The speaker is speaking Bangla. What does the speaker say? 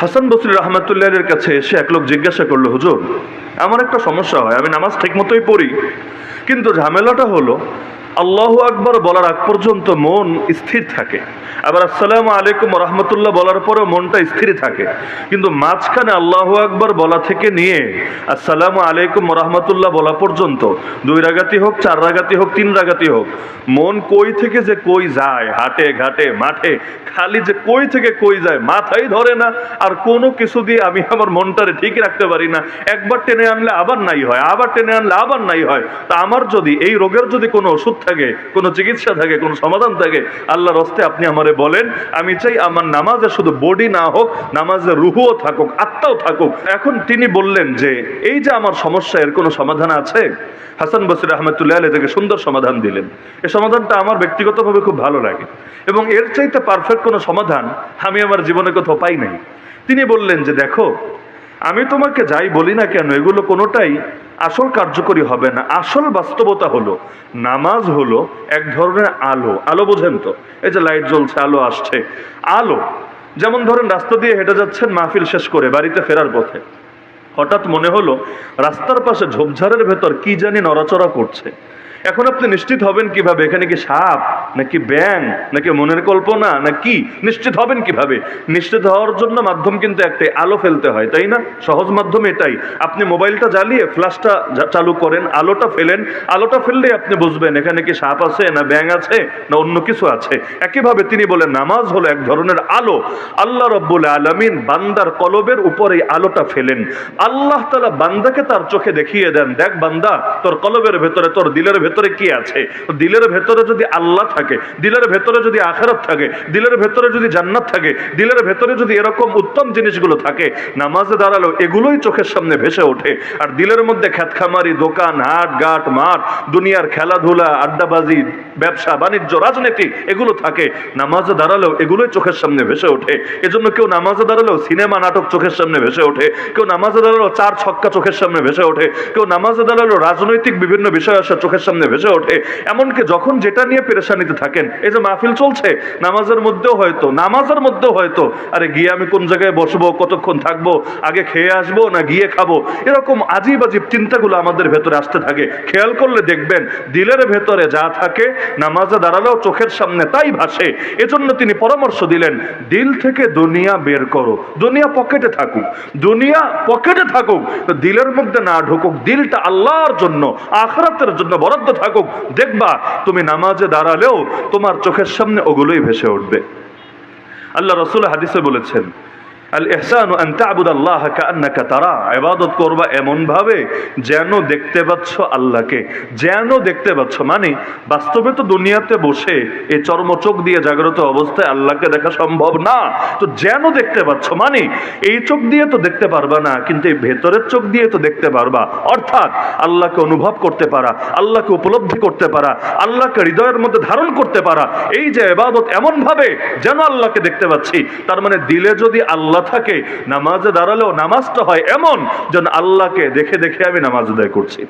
হাসান বসরি রহমতুল্লাহের কাছে এসে এক লোক জিজ্ঞাসা করল, হুজুর আমার একটা সমস্যা হয়, আমি নামাজ ঠিক মতোই পড়ি, কিন্তু ঝামেলাটা হলো আল্লাহ আকবর বলার আগ পর্যন্ত মন স্থির থাকে। আবার আসসালামু আলাইকুম রহমতুল্লাহ বলার পরেও মনটা স্থির থাকে। কিন্তু মাঝখানে আল্লাহ আকবর বলা থেকে নিয়ে আসসালামু আলাইকুম রহমতুল্লাহ বলা পর্যন্ত, দুই রাগাতি হোক, চার রাগাতি হোক, তিন রাগাতি হোক, মন কই থেকে যে কই যায়, হাটে, ঘাটে, মাঠে, খালি যে কই থেকে কই যায়, মাথাই ধরে না, আর কোনো কিছু দিয়ে আমি আমার মনটারে ঠিক রাখতে পারি না। একবার টেনে আনলে আবার নাই হয়, আবার টেনে আনলে আবার নাই হয়। তা আমার যদি, এই রোগের যদি কোনো ওষুধ থাকে, কোনো চিকিৎসা থাকে, কোনো সমাধান থাকে, আল্লাহর হস্তে আপনি আমারে বলেন, আমি চাই আমার নামাজে শুধু বডি না হোক নামাজে রুহুও থাকুক, আত্মাও থাকুক। এখন তিনি বললেন যে, এই যে আমার সমস্যা, এর কোনো সমাধান আছে? হাসান বসির আহমেদুল্লাহ আলী থেকে সুন্দর সমাধান দিলেন। এই সমাধানটা আমার ব্যক্তিগতভাবে খুব ভালো লাগে। এবং এর চাইতে পারফেক্ট কোনো সমাধান আমি আমার জীবনে কোথাও পাই নাই। তিনি বললেন যে, দেখো, আমি তোমাকে যাই বলি না কেন, এগুলো কোনোটাই আসল কার্যকরী হবে না আসল বাস্তবতা হলো, নামাজ হলো এক ধরনের আলো। আলো বোঝেন তো? এই যে লাইট জ্বলছে, আলো আসছে। আলো, যেমন ধরেন রাস্তা দিয়ে হেঁটে যাচ্ছেন, মাহফিল শেষ করে বাড়িতে ফেরার পথে। হঠাৎ মনে হলো, রাস্তার পাশে ঝোপঝাড়ের ভেতর কি জানি নড়াচড়া করছে। এখন আপনি নিশ্চিত হবেন কীভাবে? এখানে কি সাপ, নাকি ব্যাং নাকি মনের কল্পনা না কি নিশ্চিত হবেন কীভাবে? নিশ্চিত হওয়ার জন্য মাধ্যম কিন্তু একটাই, আলো ফেলতে হয়, তাই না? সহজ মাধ্যম এটাই। আপনি মোবাইলটা জ্বালিয়ে ফ্ল্যাশটা চালু করেন, আলোটা ফেলেন, আলোটা ফেললেই আপনি বুঝবেন এখানে কি সাপ আছে, না ব্যাং আছে, না অন্য কিছু আছে। একইভাবে তিনি বলেন, নামাজ হলো এক ধরনের আলো। আল্লাহ রব্বুল আলমিন বান্দার কলবের উপর আলোটা ফেলেন। আল্লাহ তালা বান্দাকে তার চোখে দেখিয়ে দেন, দেখ বান্দা, তোর কলবের ভেতরে, তোর দিলের ভেতরে কি আছে? দিলের ভেতরে যদি আল্লাহ থাকে, দিলের ভেতরে যদি আখারাত থাকে, দিলের ভেতরে যদি জান্নাত থাকে, দিলের ভেতরে যদি এরকম উত্তম জিনিসগুলো থাকে, নামাজে দাঁড়াল এগুলোই চোখের সামনে ভেসে ওঠে। আর দিলের মধ্যে খ্যাতখামারি দোকান, হাট গাট মাঠ, দুনিয়ার খেলাধুলা, আড্ডাবাজি, ব্যবসা, বাণিজ্য, রাজনীতি, এগুলো থাকে। নামাজে দাঁড়ালেও এগুলোই চোখের সামনে ভেসে ওঠে। এজন্য কেউ নামাজে দাঁড়ালেও সিনেমা, নাটক চোখের সামনে ভেসে ওঠে। কেউ নামাজে দাঁড়ালেও চার ছক্কা চোখের সামনে ভেসে ওঠে। কেউ নামাজে দাঁড়ালেও রাজনৈতিক বিভিন্ন বিষয় আসা চোখের সামনে ভেসে ওঠে। এমনকি যখন যেটা নিয়ে পেরেশানিতে থাকেন, এই যে মাহফিল চলছে, নামাজের মধ্যেও হয়তো, নামাজের মধ্যেও হয়তো, আরে গিয়ে আমি কোন জায়গায় বসবো, কতক্ষণ থাকব, আগে খেয়ে আসব না গিয়ে খাব? এরকম আজিব আজিব চিন্তাগুলো আমাদের ভেতরে আসতে থাকে। খেয়াল করলে দেখবেন, দিলের ভেতরে যা থাকে, নামাজে দাঁড়ালেও চোখের সামনে তাই ভাসে। এজন্য তিনি পরামর্শ দিলেন, দিল থেকে দুনিয়া বের করো। দুনিয়া পকেটে থাকুক। দুনিয়া পকেটে থাকুক। দিলের মধ্যে না ঢুকুক, দিলটা আল্লাহর জন্য, আখরাতের জন্য বরাদ্দ থাকুক, দেখবা তুমি নামাজে দাঁড়ালেও তোমার চোখের সামনে ওগুলোই ভেসে উঠবে। আল্লাহ রসুল হাদিসে বলেছেন যেন দেখতে পাচ্ছ আল্লাহকে। যেন দেখতে পাচ্ছ মানে বাস্তবে তো দুনিয়াতে বসে এই চর্ম চোখ দিয়ে জাগ্রত অবস্থায় আল্লাহকে দেখা সম্ভব না। তো যেন দেখতে পাচ্ছ মানে এই চোখ দিয়ে তো দেখতে পারবা না, কিন্তু এই ভেতরের চোখ দিয়ে তো দেখতে পারবা। অর্থাৎ আল্লাহকে অনুভব করতে পারা, আল্লাহকে উপলব্ধি করতে পারা, আল্লাহকে হৃদয়ের মধ্যে ধারণ করতে পারা। এই যে এবাদত এমন ভাবে যেন আল্লাহকে দেখতে পাচ্ছি, তার মানে দিলে যদি আল্লাহ থাকে নামাজে দাঁড়ালেও নামাজটা হয় এমন যেন আল্লাহকে দেখে দেখে আমি নামাজ আদায় করছি।